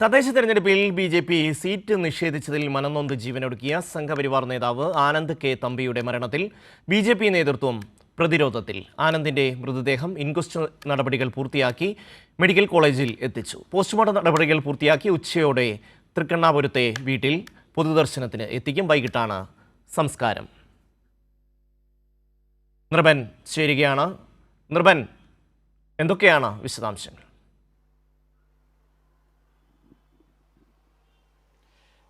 തദ്ദേശ തെരഞ്ഞെടുപ്പിൽ B J P seat നിഷേധിച്ചതിൽ മനംനൊന്ത് ജീവനൊടുക്കിയ സംഘപരിവാർ നേതാവ് ആനന്ദ് കെ തമ്പിയുടെ മരണത്തിൽ ബി ജെ പി നേതൃത്വം പ്രതിരോധത്തിൽ. ആനന്ദിന്റെ മൃതദേഹം ഇൻക്വസ്റ്റ് നടപടികൾ പൂർത്തിയാക്കി മെഡിക്കൽ കോളേജിൽ എത്തിച്ചു. പോസ്റ്റ്മോർട്ടം നടപടികൾ പൂർത്തിയാക്കി ഉച്ചയോടെ തൃക്കണ്ണാപുരത്തെ വീട്ടിൽ പൊതുദർശനത്തിന് എത്തിക്കും. വൈകിട്ടാണ് സംസ്കാരം. നൃപൻ ചേരുകയാണ്. നൃപൻ എന്തൊക്കെയാണ് വിശദാംശങ്ങൾ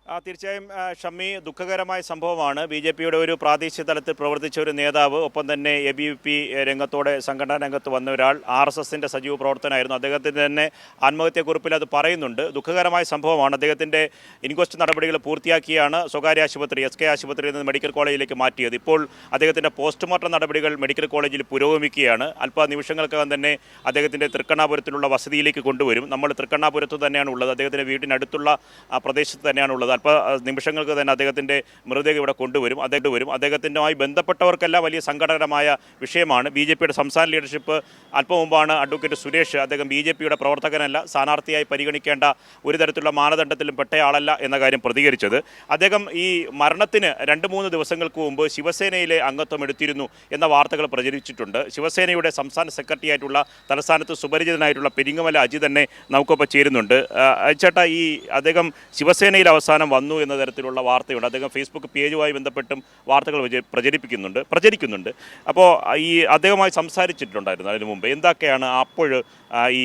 ആ, തീർച്ചയായും ഷമ്മി ദുഃഖകരമായ സംഭവമാണ്. ബി ജെ പിയുടെ ഒരു പ്രാദേശിക തലത്തിൽ പ്രവർത്തിച്ച ഒരു നേതാവ് ഒപ്പം തന്നെ എ ബി വി പി രംഗത്തോടെ സംഘടനാ രംഗത്ത് വന്ന ഒരാൾ ആർ എസ് എസിന്റെ സജീവ പ്രവർത്തനമായിരുന്നു അദ്ദേഹത്തിന്റെ തന്നെ ആത്മഹത്യക്കുറിപ്പിൽ അത് പറയുന്നുണ്ട്. ദുഃഖകരമായ സംഭവമാണ്. അദ്ദേഹത്തിന്റെ ഇൻക്വസ്റ്റ് നടപടികൾ പൂർത്തിയാക്കിയാണ് സ്വകാര്യ ആശുപത്രി എസ് കെ ആശുപത്രിയിൽ നിന്ന് മെഡിക്കൽ കോളേജിലേക്ക് മാറ്റിയത്. ഇപ്പോൾ അദ്ദേഹത്തിന്റെ പോസ്റ്റ്മോർട്ടം നടപടികൾ മെഡിക്കൽ കോളേജിൽ പുരോഗമിക്കുകയാണ്. അല്പ നിമിഷങ്ങൾക്കകം തന്നെ അദ്ദേഹത്തിന്റെ തൃക്കണ്ണാപുരത്തിലുള്ള വസതിയിലേക്ക് കൊണ്ടുവരും. നമ്മൾ തൃക്കണ്ണാപുരത്ത് തന്നെയാണ് ഉള്ളത്. അദ്ദേഹത്തിന്റെ വീടിനടുത്തുള്ള ആ, പ്രദേശത്ത് തന്നെയാണ് ഉള്ളത്. അല്പ നിമിഷങ്ങൾക്ക് തന്നെ അദ്ദേഹത്തിന്റെ മൃതദേഹം ഇവിടെ കൊണ്ടുവരും. അദ്ദേഹം വരും അദ്ദേഹത്തിന്റെമായി ബന്ധപ്പെട്ടവർക്കെല്ലാം വലിയ സങ്കടകരമായ വിഷയമാണ്. ബി ജെ പിയുടെ സംസ്ഥാന ലീഡർഷിപ്പ് അല്പം മുമ്പാണ് അഡ്വക്കേറ്റ് സുരേഷ്. അദ്ദേഹം ബി ജെ പിയുടെ പ്രവർത്തകനല്ല സ്ഥാനാർത്ഥിയായി പരിഗണിക്കേണ്ട ഒരു തരത്തിലുള്ള മാനദണ്ഡത്തിലും പെട്ടയാളല്ല എന്ന കാര്യം പ്രതികരിച്ചത്. അദ്ദേഹം ഈ മരണത്തിന് രണ്ട് മൂന്ന് ദിവസങ്ങൾക്ക് മുമ്പ് ശിവസേനയിലെ അംഗത്വം എടുത്തിരുന്നു എന്ന വാർത്തകൾ പ്രചരിച്ചിട്ടുണ്ട്. ശിവസേനയുടെ സംസ്ഥാന സെക്രട്ടറി ആയിട്ടുള്ള തലസ്ഥാനത്ത് സുപരിചിതനായിട്ടുള്ള പെരിങ്ങമല അജി തന്നെ നമുക്കൊപ്പം ചേരുന്നുണ്ട്. ചേട്ടാ ഈ അദ്ദേഹം ശിവസേനയിൽ അവസാനം വന്നു എന്ന തരത്തിലുള്ള വാർത്തയുണ്ട്. അദ്ദേഹം ഫേസ്ബുക്ക് പേജുമായി ബന്ധപ്പെട്ടും വാർത്തകൾ പ്രചരിപ്പിക്കുന്നുണ്ട് പ്രചരിക്കുന്നുണ്ട്. അപ്പോൾ ഈ അദ്ദേഹമായി സംസാരിച്ചിട്ടുണ്ടായിരുന്നു അതിനു മുമ്പ്. എന്തൊക്കെയാണ് അപ്പോൾ ഈ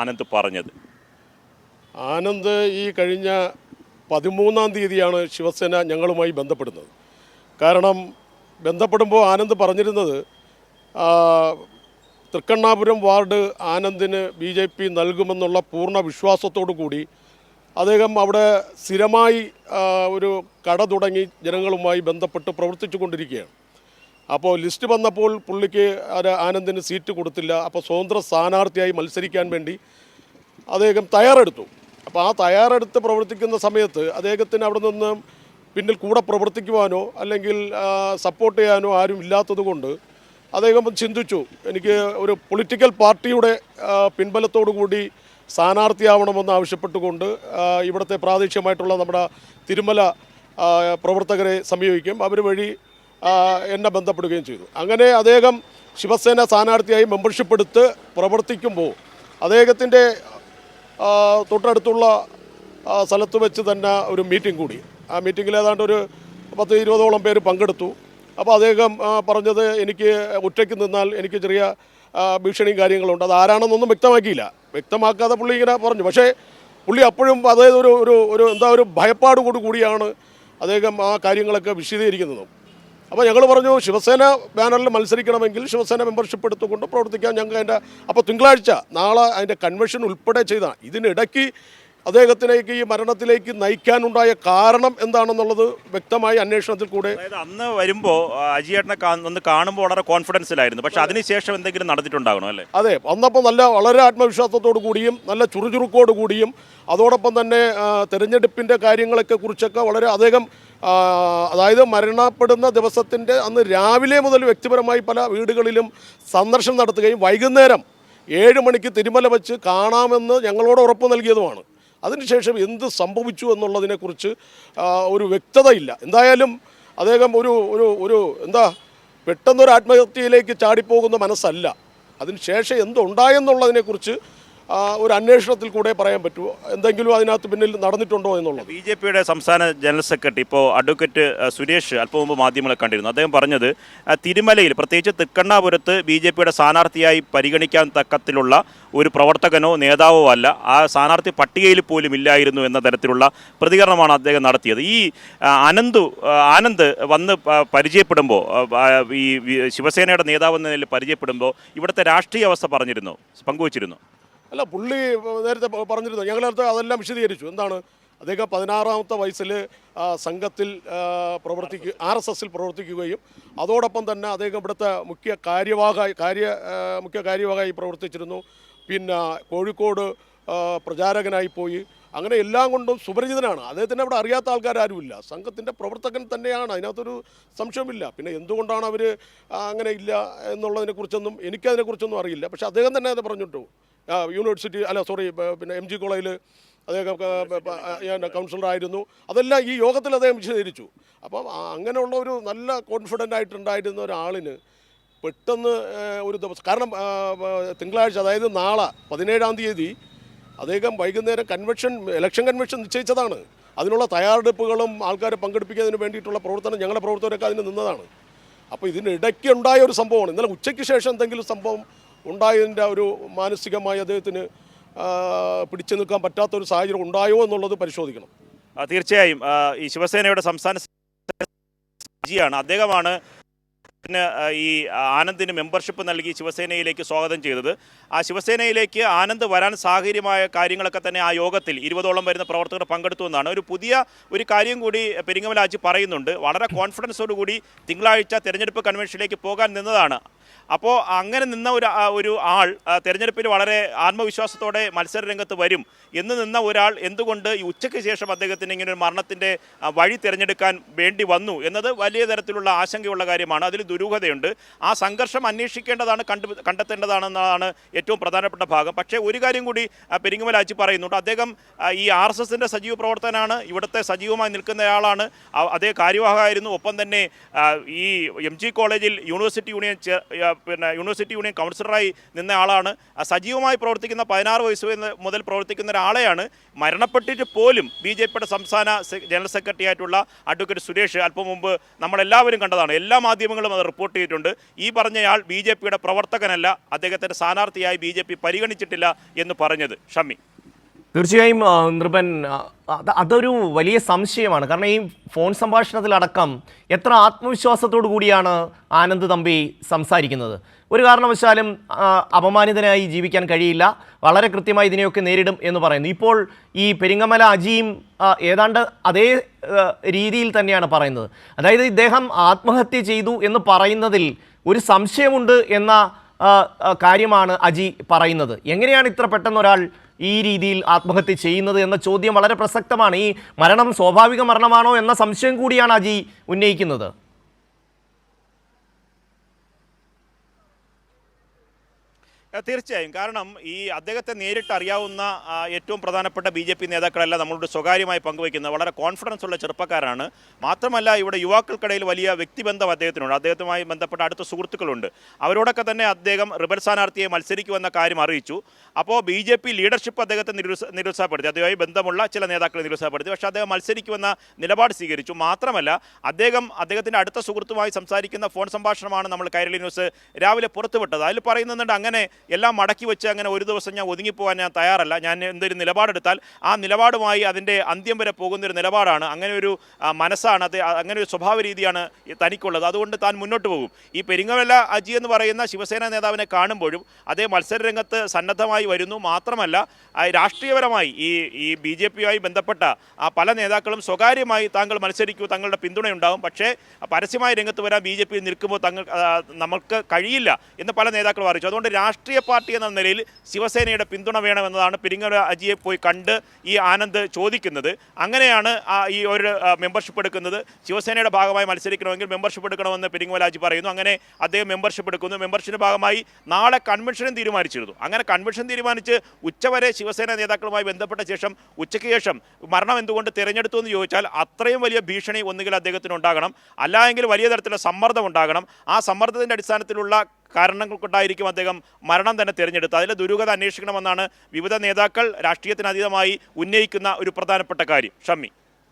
ആനന്ദ് പറഞ്ഞത്? ആനന്ദ് ഈ കഴിഞ്ഞ പതിമൂന്നാം തീയതിയാണ് ശിവസേന ഞങ്ങളുമായി ബന്ധപ്പെടുന്നത്. കാരണം ബന്ധപ്പെടുമ്പോൾ ആനന്ദ് പറഞ്ഞിരുന്നത് തൃക്കണ്ണാപുരം വാർഡ് ആനന്ദിന് ബി ജെ പി നൽകുമെന്നുള്ള പൂർണ വിശ്വാസത്തോടു കൂടി അദ്ദേഹം അവിടെ സ്ഥിരമായി ഒരു കട തുടങ്ങി ജനങ്ങളുമായി ബന്ധപ്പെട്ട് പ്രവർത്തിച്ചു കൊണ്ടിരിക്കുകയാണ് അപ്പോൾ ലിസ്റ്റ് വന്നപ്പോൾ പുള്ളിക്ക് ആനന്ദിന് സീറ്റ് കൊടുത്തില്ല. അപ്പോൾ സ്വതന്ത്ര സ്ഥാനാർത്ഥിയായി മത്സരിക്കാൻ വേണ്ടി അദ്ദേഹം തയ്യാറെടുത്തു. അപ്പോൾ ആ തയ്യാറെടുത്ത് പ്രവർത്തിക്കുന്ന സമയത്ത് അദ്ദേഹത്തിന് അവിടെ നിന്ന് പിന്നിൽ കൂടെ പ്രവർത്തിക്കുവാനോ അല്ലെങ്കിൽ സപ്പോർട്ട് ചെയ്യാനോ ആരും ഇല്ലാത്തതുകൊണ്ട് അദ്ദേഹം ചിന്തിച്ചു എനിക്ക് ഒരു പൊളിറ്റിക്കൽ പാർട്ടിയുടെ പിൻബലത്തോടു കൂടി സ്ഥാനാർത്ഥിയാവണമെന്ന് ആവശ്യപ്പെട്ടുകൊണ്ട് ഇവിടുത്തെ പ്രാദേശികമായിട്ടുള്ള നമ്മുടെ തിരുമല പ്രവർത്തകരെ സമീപിക്കും. അവർ വഴി എന്നെ ബന്ധപ്പെടുകയും ചെയ്തു. അങ്ങനെ അദ്ദേഹം ശിവസേന സ്ഥാനാർത്ഥിയായി മെമ്പർഷിപ്പ് എടുത്ത് പ്രവർത്തിക്കുമ്പോൾ അദ്ദേഹത്തിന്റെ തൊട്ടടുത്തുള്ള സ്ഥലത്ത് വെച്ച് തന്നെ ഒരു മീറ്റിംഗ് കൂടി. ആ മീറ്റിങ്ങിൽ ഏതാണ്ട് ഒരു പത്ത് ഇരുപതോളം പേര് പങ്കെടുത്തു. അപ്പോൾ അദ്ദേഹം പറഞ്ഞത് എനിക്ക് ഒറ്റയ്ക്ക് നിന്നാൽ എനിക്ക് ചെറിയ ഭീഷണിയും കാര്യങ്ങളുണ്ട്. അത് ആരാണെന്നൊന്നും വ്യക്തമാക്കിയില്ല. വ്യക്തമാക്കാതെ പുള്ളി ഇങ്ങനെ പറഞ്ഞു. പക്ഷേ പുള്ളി അപ്പോഴും അതായത് ഒരു ഒരു ഒരു എന്താ ഒരു ഭയപ്പാട് ഭയപ്പാടോട് കൂടിയാണ് അദ്ദേഹം ആ കാര്യങ്ങളൊക്കെ വിശദീകരിക്കുന്നത്. അപ്പോൾ ഞങ്ങൾ പറഞ്ഞു ശിവസേന ബാനറിൽ മത്സരിക്കണമെങ്കിൽ ശിവസേന മെമ്പർഷിപ്പ് എടുത്തുകൊണ്ട് പ്രവർത്തിക്കാൻ ഞങ്ങൾക്ക് അതിന്റെ അപ്പോൾ തിങ്കളാഴ്ച നാളെ അതിന്റെ കൺവെൻഷൻ ഉൾപ്പെടെ ചെയ്താൽ ഇതിനിടയ്ക്ക് അദ്ദേഹത്തിലേക്ക് ഈ മരണത്തിലേക്ക് നയിക്കാനുണ്ടായ കാരണം എന്താണെന്നുള്ളത് വ്യക്തമായി അന്വേഷണത്തിൽ കൂടെ അന്ന് വരുമ്പോൾ അജിയേട്ടനെ ഒന്ന് കാണുമ്പോൾ വളരെ കോൺഫിഡൻസിലായിരുന്നു പക്ഷെ അതിനുശേഷം എന്തെങ്കിലും നടന്നിട്ടുണ്ടാകണം അല്ലേ? അതെ വന്നപ്പോൾ നല്ല വളരെ ആത്മവിശ്വാസത്തോടു കൂടിയും നല്ല ചുറുചുറുക്കോട് കൂടിയും അതോടൊപ്പം തന്നെ തെരഞ്ഞെടുപ്പിന്റെ കാര്യങ്ങളൊക്കെ കുറിച്ചൊക്കെ വളരെ അദ്ദേഹം അതായത് മരണപ്പെടുന്ന ദിവസത്തിന്റെ അന്ന് രാവിലെ മുതൽ വ്യക്തിപരമായി പല വീടുകളിലും സന്ദർശനം നടത്തുകയും വൈകുന്നേരം ഏഴ് മണിക്ക് തിരുമല വെച്ച് കാണാമെന്ന് ഞങ്ങളോട് ഉറപ്പ് നൽകിയതുമാണ്. അതിനുശേഷം എന്ത് സംഭവിച്ചു എന്നുള്ളതിനെക്കുറിച്ച് ഒരു വ്യക്തതയില്ല. എന്തായാലും അദ്ദേഹം ഒരു ഒരു ഒരു എന്താ പെട്ടെന്നൊരു ആത്മഹത്യയിലേക്ക് ചാടിപ്പോകുന്ന മനസ്സല്ല. അതിനുശേഷം എന്തുണ്ടായെന്നുള്ളതിനെക്കുറിച്ച് ഒരു അന്വേഷണത്തിൽ കൂടെ പറയാൻ പറ്റുമോ? എന്തെങ്കിലും അതിനകത്ത് പിന്നിൽ നടന്നിട്ടുണ്ടോ എന്നുള്ളത്? ബി ജെ പിയുടെ സംസ്ഥാന ജനറൽ സെക്രട്ടറി ഇപ്പോൾ അഡ്വക്കേറ്റ് സുരേഷ് അല്പം മുമ്പ് മാധ്യമങ്ങളെ കണ്ടിരുന്നു. അദ്ദേഹം പറഞ്ഞത് തിരുമലയിൽ പ്രത്യേകിച്ച് തൃക്കണ്ണാപുരത്ത് ബി ജെ പിയുടെ സ്ഥാനാർത്ഥിയായി പരിഗണിക്കാൻ തക്കത്തിലുള്ള ഒരു പ്രവർത്തകനോ നേതാവോ അല്ല. ആ സ്ഥാനാർത്ഥി പട്ടികയിൽ പോലും ഇല്ലായിരുന്നു എന്ന തരത്തിലുള്ള പ്രതികരണമാണ് അദ്ദേഹം നടത്തിയത്. ഈ അനന്തു ആനന്ദ് വന്ന് പരിചയപ്പെടുമ്പോൾ ഈ ശിവസേനയുടെ നേതാവ് എന്ന നിലയിൽ പരിചയപ്പെടുമ്പോൾ ഇവിടുത്തെ രാഷ്ട്രീയ അവസ്ഥ പറഞ്ഞിരുന്നു പങ്കുവച്ചിരുന്നു. അല്ല പുള്ളി നേരത്തെ പറഞ്ഞിരുന്നു ഞങ്ങളടുത്ത് അതെല്ലാം വിശദീകരിച്ചു. എന്താണ്? അദ്ദേഹം പതിനാറാമത്തെ വയസ്സിൽ സംഘത്തിൽ പ്രവർത്തിക്കുക ആർ എസ് എസിൽ പ്രവർത്തിക്കുകയും അതോടൊപ്പം തന്നെ അദ്ദേഹം ഇവിടുത്തെ മുഖ്യ കാര്യവാഹ കാര്യ മുഖ്യ കാര്യവാഹായി പ്രവർത്തിച്ചിരുന്നു. പിന്നെ കോഴിക്കോട് പ്രചാരകനായി പോയി. അങ്ങനെ എല്ലാം കൊണ്ടും സുപരിചിതനാണ്. അദ്ദേഹത്തിന്റെ അവിടെ അറിയാത്ത ആൾക്കാരാരുമില്ല. സംഘത്തിന്റെ പ്രവർത്തകൻ തന്നെയാണ്. അതിനകത്തൊരു സംശയമില്ല പിന്നെ എന്തുകൊണ്ടാണ് അവർ അങ്ങനെ ഇല്ല എന്നുള്ളതിനെക്കുറിച്ചൊന്നും എനിക്കതിനെക്കുറിച്ചൊന്നും അറിയില്ല. പക്ഷേ അദ്ദേഹം തന്നെ അത് പറഞ്ഞിട്ടു. യൂണിവേഴ്സിറ്റി അല്ല സോറി പിന്നെ എം ജി കോളേജിൽ അദ്ദേഹം കൗൺസിലറായിരുന്നു അതെല്ലാം ഈ യോഗത്തിൽ അദ്ദേഹം വിശദീകരിച്ചു. അപ്പം അങ്ങനെയുള്ള ഒരു നല്ല കോൺഫിഡന്റ് ആയിട്ടുണ്ടായിരുന്ന ഒരാളിന് പെട്ടെന്ന് ഒരു ദിവസം കാരണം തിങ്കളാഴ്ച അതായത് നാളെ പതിനേഴാം തീയതി അദ്ദേഹം വൈകുന്നേരം കൺവെൻഷൻ ഇലക്ഷൻ കൺവെൻഷൻ നിശ്ചയിച്ചതാണ്. അതിനുള്ള തയ്യാറെടുപ്പുകളും ആൾക്കാരെ പങ്കെടുപ്പിക്കുന്നതിന് വേണ്ടിയിട്ടുള്ള പ്രവർത്തനം ഞങ്ങളുടെ പ്രവർത്തകരൊക്കെ അതിന് നിന്നതാണ്. അപ്പോൾ ഇതിനിടയ്ക്ക് ഉണ്ടായ ഒരു സംഭവമാണ്. ഇന്നലെ ഉച്ചയ്ക്ക് ശേഷം എന്തെങ്കിലും സംഭവം ഉണ്ടായതിന്റെ ഒരു മാനസികമായി അദ്ദേഹത്തിന് പിടിച്ചു നിൽക്കാൻ പറ്റാത്ത ഒരു സാഹചര്യം ഉണ്ടായോ എന്നുള്ളത് പരിശോധിക്കണം. തീർച്ചയായും. ഈ ശിവസേനയുടെ സംസ്ഥാന ജിയാണ് അദ്ദേഹമാണ് ഈ ആനന്ദിന് മെമ്പർഷിപ്പ് നൽകി ശിവസേനയിലേക്ക് സ്വാഗതം ചെയ്തത്. ആ ശിവസേനയിലേക്ക് ആനന്ദ് വരാൻ സാഹചര്യമായ കാര്യങ്ങളൊക്കെ തന്നെ ആ യോഗത്തിൽ ഇരുപതോളം വരുന്ന പ്രവർത്തകർ പങ്കെടുത്തു എന്നാണ്. ഒരു പുതിയ ഒരു കാര്യം കൂടി പെരിങ്ങമലാജി പറയുന്നുണ്ട്. വളരെ കോൺഫിഡൻസോടുകൂടി തിങ്കളാഴ്ച തെരഞ്ഞെടുപ്പ് കൺവെൻഷനിലേക്ക് പോകാൻ നിന്നതാണ്. അപ്പോൾ അങ്ങനെ നിന്ന ഒരു ഒരു ആൾ തിരഞ്ഞെടുപ്പിൽ വളരെ ആത്മവിശ്വാസത്തോടെ മത്സര രംഗത്ത് വരും എന്ന് നിന്ന ഒരാൾ എന്തുകൊണ്ട് ഈ ഉച്ചയ്ക്ക് ശേഷം അദ്ദേഹത്തിന് ഇങ്ങനെ ഒരു മരണത്തിന്റെ വഴി തിരഞ്ഞെടുക്കാൻ വേണ്ടി വന്നു എന്നത് വലിയ തരത്തിലുള്ള ആശങ്കയുള്ള കാര്യമാണ്. അതിൽ ദുരൂഹതയുണ്ട്. ആ സംഘർഷം അന്വേഷിക്കേണ്ടതാണ് കണ്ടു കണ്ടെത്തേണ്ടതാണെന്നതാണ് ഏറ്റവും പ്രധാനപ്പെട്ട ഭാഗം. പക്ഷേ ഒരു കാര്യം കൂടി പെരിങ്ങുമല അച്ചി പറയുന്നുണ്ട്. അദ്ദേഹം ഈ ആർ എസ് എസിന്റെ സജീവ പ്രവർത്തനാണ് ഇവിടുത്തെ സജീവമായി നിൽക്കുന്നയാളാണ്. അതേ കാര്യവാഹമായിരുന്നു ഒപ്പം തന്നെ ഈ എം ജി കോളേജിൽ യൂണിവേഴ്സിറ്റി യൂണിയൻ പിന്നെ യൂണിവേഴ്സിറ്റി യൂണിയൻ കൗൺസിലറായി നിന്ന ആളാണ്. സജീവമായി പ്രവർത്തിക്കുന്ന പതിനാറ് വയസ്സ് മുതൽ- പ്രവർത്തിക്കുന്ന ഒരാളെയാണ് മരണപ്പെട്ടിട്ട് പോലും ബി ജെ പിയുടെ സംസ്ഥാന ജനറൽ സെക്രട്ടറി ആയിട്ടുള്ള അഡ്വക്കേറ്റ് സുരേഷ് അല്പം മുമ്പ് നമ്മളെല്ലാവരും കണ്ടതാണ്. എല്ലാ മാധ്യമങ്ങളും അത് റിപ്പോർട്ട് ചെയ്തിട്ടുണ്ട്. ഈ പറഞ്ഞയാൾ ബി ജെ പിയുടെ പ്രവർത്തകനല്ല അദ്ദേഹത്തിന്റെ സ്ഥാനാർത്ഥിയായി ബി ജെ പി പരിഗണിച്ചിട്ടില്ല എന്ന് പറഞ്ഞത്. ഷമ്മി. തീർച്ചയായും നൃപൻ അതൊരു വലിയ സംശയമാണ്. കാരണം ഈ ഫോൺ സംഭാഷണത്തിലടക്കം എത്ര ആത്മവിശ്വാസത്തോടു കൂടിയാണ് ആനന്ദ് തമ്പി സംസാരിക്കുന്നത്. ഒരു കാരണവശാലും അപമാനിതനായി ജീവിക്കാൻ കഴിയില്ല. വളരെ കൃത്യമായി ഇതിനെയൊക്കെ നേരിടും എന്ന് പറയുന്നു. ഇപ്പോൾ ഈ പെരിങ്ങമല അജിയും ഏതാണ്ട് അതേ രീതിയിൽ തന്നെയാണ് പറയുന്നത്. അതായത് ഇദ്ദേഹം ആത്മഹത്യ ചെയ്തു എന്ന് പറയുന്നതിൽ ഒരു സംശയമുണ്ട് എന്ന കാര്യമാണ് അജി പറയുന്നത്. എങ്ങനെയാണ് ഇത്ര പെട്ടെന്ന് ഒരാൾ ഈ രീതിയിൽ ആത്മഹത്യ ചെയ്യുന്നത് എന്ന ചോദ്യം വളരെ പ്രസക്തമാണ്. ഈ മരണം സ്വാഭാവിക മരണമാണോ എന്ന സംശയം കൂടിയാണ് അജി ഉന്നയിക്കുന്നത്. തീർച്ചയായും. കാരണം ഈ അദ്ദേഹത്തെ നേരിട്ട് അറിയാവുന്ന ഏറ്റവും പ്രധാനപ്പെട്ട ബി ജെ പി നേതാക്കളെല്ലാം നമ്മളോട് സ്വകാര്യമായി പങ്കുവയ്ക്കുന്ന വളരെ കോൺഫിഡൻസ് ഉള്ള ചെറുപ്പക്കാരാണ്. മാത്രമല്ല ഇവിടെ യുവാക്കൾക്കിടയിൽ വലിയ വ്യക്തിബന്ധം അദ്ദേഹത്തിനുണ്ട്. അദ്ദേഹത്തുമായി ബന്ധപ്പെട്ട അടുത്ത സുഹൃത്തുക്കളുണ്ട്. അവരോടൊക്കെ തന്നെ അദ്ദേഹം റിബൽ സ്ഥാനാർത്ഥിയെ മത്സരിക്കുമെന്ന കാര്യം അറിയിച്ചു. അപ്പോൾ ബി ജെ പി ലീഡർഷിപ്പ് അദ്ദേഹത്തെ നിരുത്സ നിരുത്സാഹപ്പെടുത്തി. അദ്ദേഹമായി ബന്ധമുള്ള ചില നേതാക്കളെ നിരുത്സാഹപ്പെടുത്തി. പക്ഷേ അദ്ദേഹം മത്സരിക്കുമെന്ന നിലപാട് സ്വീകരിച്ചു. മാത്രമല്ല അദ്ദേഹം അദ്ദേഹത്തിന്റെ അടുത്ത സുഹൃത്തുമായി സംസാരിക്കുന്ന ഫോൺ സംഭാഷണമാണ് നമ്മൾ കൈരളി ന്യൂസ് രാവിലെ പുറത്തുവിട്ടത്. അതിൽ പറയുന്നുണ്ട് അങ്ങനെ എല്ലാം മടക്കി വെച്ച് അങ്ങനെ ഒരു ദിവസം ഞാൻ ഒതുങ്ങിപ്പോകാൻ ഞാൻ തയ്യാറല്ല. ഞാൻ എന്തൊരു നിലപാടെടുത്താൽ ആ നിലപാടുമായി അതിന്റെ അന്ത്യം വരെ പോകുന്നൊരു നിലപാടാണ്. അങ്ങനെ ഒരു മനസ്സാണ്. അത് അങ്ങനെ ഒരു സ്വഭാവ രീതിയാണ് തനിക്കുള്ളത്. അതുകൊണ്ട് താൻ മുന്നോട്ട് പോകും. ഈ പെരിങ്ങവല്ല അജി എന്ന് പറയുന്ന ശിവസേന നേതാവിനെ കാണുമ്പോഴും അതേ മത്സര രംഗത്ത് സന്നദ്ധമായി വരുന്നു. മാത്രമല്ല രാഷ്ട്രീയപരമായി ഈ ഈ ബി ജെ പിയുമായി ബന്ധപ്പെട്ട ആ പല നേതാക്കളും സ്വകാര്യമായി താങ്കൾ മത്സരിക്കൂ തങ്ങളുടെ പിന്തുണയുണ്ടാകും പക്ഷേ പരസ്യമായ രംഗത്ത് വരാൻ ബി ജെ പി നിൽക്കുമ്പോൾ തങ്ങൾ നമ്മൾക്ക് കഴിയില്ല എന്ന് പല നേതാക്കളും അറിയിച്ചു. അതുകൊണ്ട് രാഷ്ട്രീയ പാർട്ടി എന്ന നിലയിൽ ശിവസേനയുടെ പിന്തുണ വേണമെന്നതാണ് പെരിങ്ങര അജിയെ പോയി കണ്ട് ഈ ആനന്ദ് ചോദിക്കുന്നത്. അങ്ങനെയാണ് ഈ ഒരു മെമ്പർഷിപ്പ് എടുക്കുന്നത്. ശിവസേനയുടെ ഭാഗമായി മത്സരിക്കണമെങ്കിൽ മെമ്പർഷിപ്പ് എടുക്കണമെന്ന് പെരിങ്ങമല അജി പറയുന്നു. അങ്ങനെ അദ്ദേഹം മെമ്പർഷിപ്പ് എടുക്കുന്നു. മെമ്പർഷിപ്പിന്റെ ഭാഗമായി നാളെ കൺവെൻഷനും തീരുമാനിച്ചിരുന്നു. അങ്ങനെ കൺവെൻഷൻ തീരുമാനിച്ച് ഉച്ചവരെ ശിവസേന നേതാക്കളുമായി ബന്ധപ്പെട്ട ശേഷം ഉച്ചയ്ക്ക് ശേഷം മരണം എന്തുകൊണ്ട് തിരഞ്ഞെടുത്തു എന്ന് ചോദിച്ചാൽ അത്രയും വലിയ ഭീഷണി ഒന്നുകിൽ അദ്ദേഹത്തിന് ഉണ്ടാകണം. അല്ലായെങ്കിൽ വലിയ തരത്തിലുള്ള സമ്മർദ്ദം ഉണ്ടാകണം. ആ സമ്മർദ്ദത്തിന്റെ അടിസ്ഥാനത്തിലുള്ള കാരണങ്ങൾ കൊണ്ടായിരിക്കും അദ്ദേഹം മരണം തന്നെ തിരഞ്ഞെടുത്തത്. അതിലെ ദുരൂഹത അന്വേഷിക്കണമെന്നാണ് വിവിധ നേതാക്കൾ രാഷ്ട്രീയത്തിനതീതമായി ഉന്നയിക്കുന്ന ഒരു പ്രധാനപ്പെട്ട കാര്യം. ഷമ്മി.